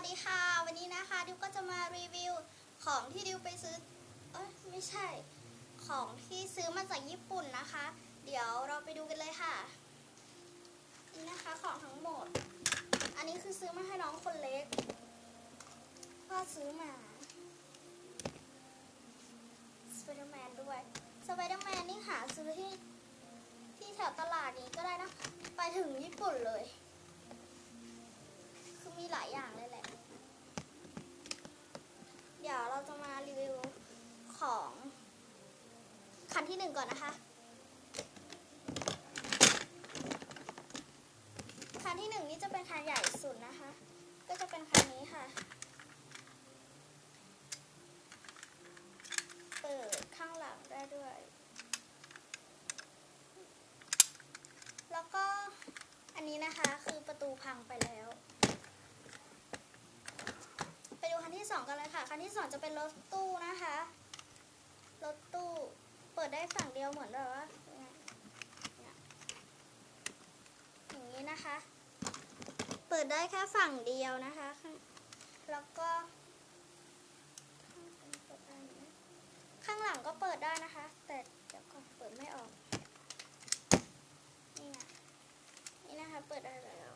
วัสดีค่ะ วันนี้นะคะดิวก็จะมารีวิวของที่ดิวไปซื้อ เอ้ยไม่ใช่ ของที่ซื้อมาจากญี่ปุ่นนะคะ เดี๋ยวเราไปดูกันเลยค่ะ นี่นะคะของทั้งหมด อันนี้คือซื้อมาให้น้องคนเล็กพ่อซื้อมาสไปเดอร์แมนด้วยสไปเดอร์แมนนี่หาซื้อที่ที่แถวตลาดนี้ก็ได้นะ ไปถึงญี่ปุ่นเลย คือมีหลายอย่างเลยแหละ เดี๋ยวเราจะมารีวิวของ คันที่หนึ่งก่อนนะคะ คันที่หนึ่งนี่จะเป็นคันใหญ่สุดนะคะ ก็จะเป็นคันนี้ค่ะ เปิดข้างหลังได้ด้วย แล้วก็อันนี้นะคะคือประตูพังไปแล้ว ไปดูคันที่สองกันเลยค่ะ คันที่สองจะเป็นรถตู้นะคะ รถตู้ เปิดได้ฝั่งเดียวเหมือนแบบว่าอย่างนี้นะคะ เปิดได้แค่ฝั่งเดียวนะคะ แล้วก็ข้างหลังก็เปิดได้นะคะ แต่เดี๋ยวก่อนเปิดไม่ออก นี่นะนี่นะคะเปิดได้แล้ว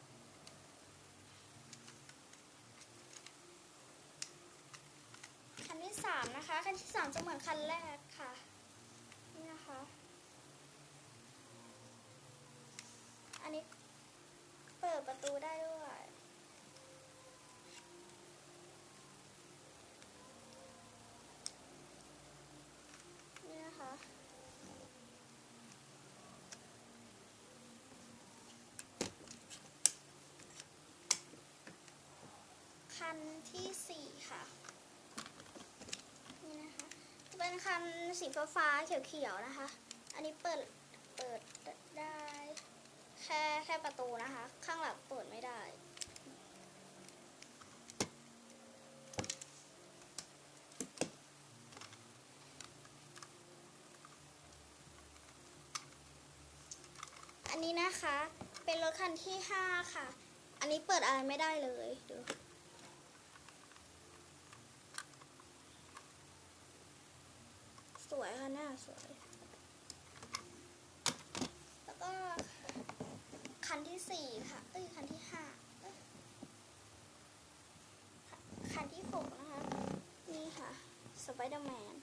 คันที่สามนะคะ คันที่สามจะเหมือนคันแรกค่ะ นี่นะคะ อันนี้ เปิดประตูได้ด้วย นี่นะคะ คันที่สี่ค่ะ นี่นะคะ จะเป็นคันสีฟ้าๆเขียวๆนะคะ อันนี้เปิด ค่แค่ประตูนะคะ ข้างหลังเปิดไม่ได้ อันนี้นะคะ เป็นรถคันที่ห้าค่ะ อันนี้เปิดอะไรไม่ได้เลยดูสวยค่ะหน้าสวย แล้วก็ สี่ค่ะ เอ้ย คันที่ห้าคันที่หกนะคะ นี่ค่ะ สไปเดอร์แมน